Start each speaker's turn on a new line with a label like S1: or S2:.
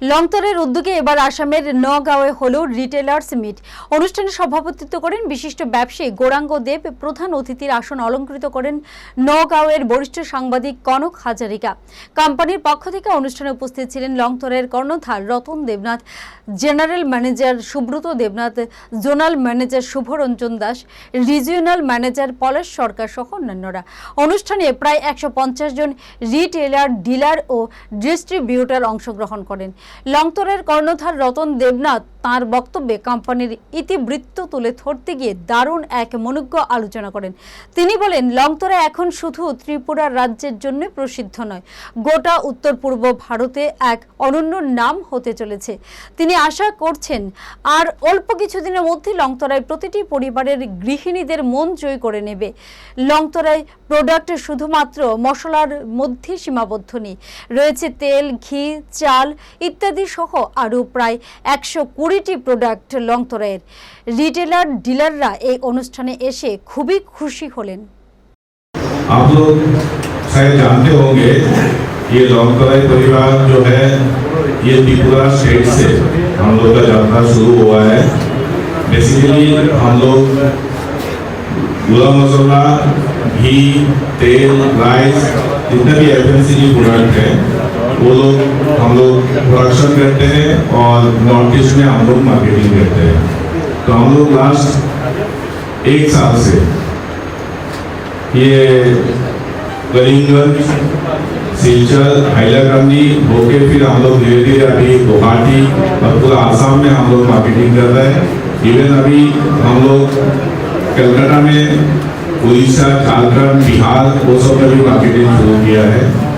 S1: লংতরের উদ্যোগে এবার আসামের নগাঁওয়ে হল রিটেলার্স মিট। অনুষ্ঠানে সভাপতিত্ব করেন বিশিষ্ট ব্যবসায়ী গৌরাঙ্গ দেব। প্রধান অতিথির আসন অলঙ্কৃত করেন নগাঁওয়ের বরিষ্ঠ সাংবাদিক কনক হাজারিকা। কোম্পানির পক্ষ থেকে অনুষ্ঠানে উপস্থিত ছিলেন লংতরের কর্ণধার Ratan Debnath, general manager Subrata Debnath, zonal manager Shubhranjan Das, regional manager Palash Sarkar সহ অন্যান্যরা। অনুষ্ঠানে প্রায় একশো পঞ্চাশ জন রিটেলার, ডিলার ও ডিস্ট্রিবিউটার অংশগ্রহণ করেন। লংতরের কর্ণধার রতন দেবনাথ তার বক্তব্যে কোম্পানির ইতিবৃত্ত তুলে ধরতে গিয়ে দারুণ এক মনোজ্ঞ আলোচনা করেন। তিনি বলেন, লংতরা এখন শুধু ত্রিপুরা রাজ্যের জন্য প্রসিদ্ধ নয়, গোটা উত্তর পূর্ব ভারতে এক অনন্য নাম হতে চলেছে। তিনি আশা করছেন, আর অল্প কিছুদিনের মধ্যে লংতরায় প্রতিটি পরিবারের গৃহিণীদের মন জয় করে নেবে। লংতরায় প্রোডাক্ট শুধুমাত্র মশলার মধ্যে সীমাবদ্ধ নেই। রয়েছে তেল, ঘি, চাল ইত্যাদি সহ আরও প্রায় একশো কুড়িটি প্রোডাক্ট লংতরায়ের রিটেলার ডিলাররা এই অনুষ্ঠানে এসে খুবই খুশি হলেন
S2: आप लोग शायद जानते होंगे ये लौंगतराई परिवार जो है ये त्रिपुरा स्टेट से हम लोग का यात्रा शुरू हुआ है बेसिकली हम लोग गुलाम मसाला घी तेल राइस जितने भी एफ प्रोडक्ट है वो लोग, हम लोग प्रोडक्शन करते हैं और नॉर्थ ईस्ट में हम लोग मार्केटिंग करते हैं। तो हम लोग लास्ट एक साल से ये करीमगंज, सिलचर हैलाकांडी होके फिर हम लोग धीरे धीरे अभी गुवाहाटी और पूरा आसाम में हम लोग मार्केटिंग कर रहे हैं। इवन अभी हम लोग कलकत्ता में उड़ीसा, झारखंड, बिहार, वो सब में भी मार्केटिंग शुरू किया है।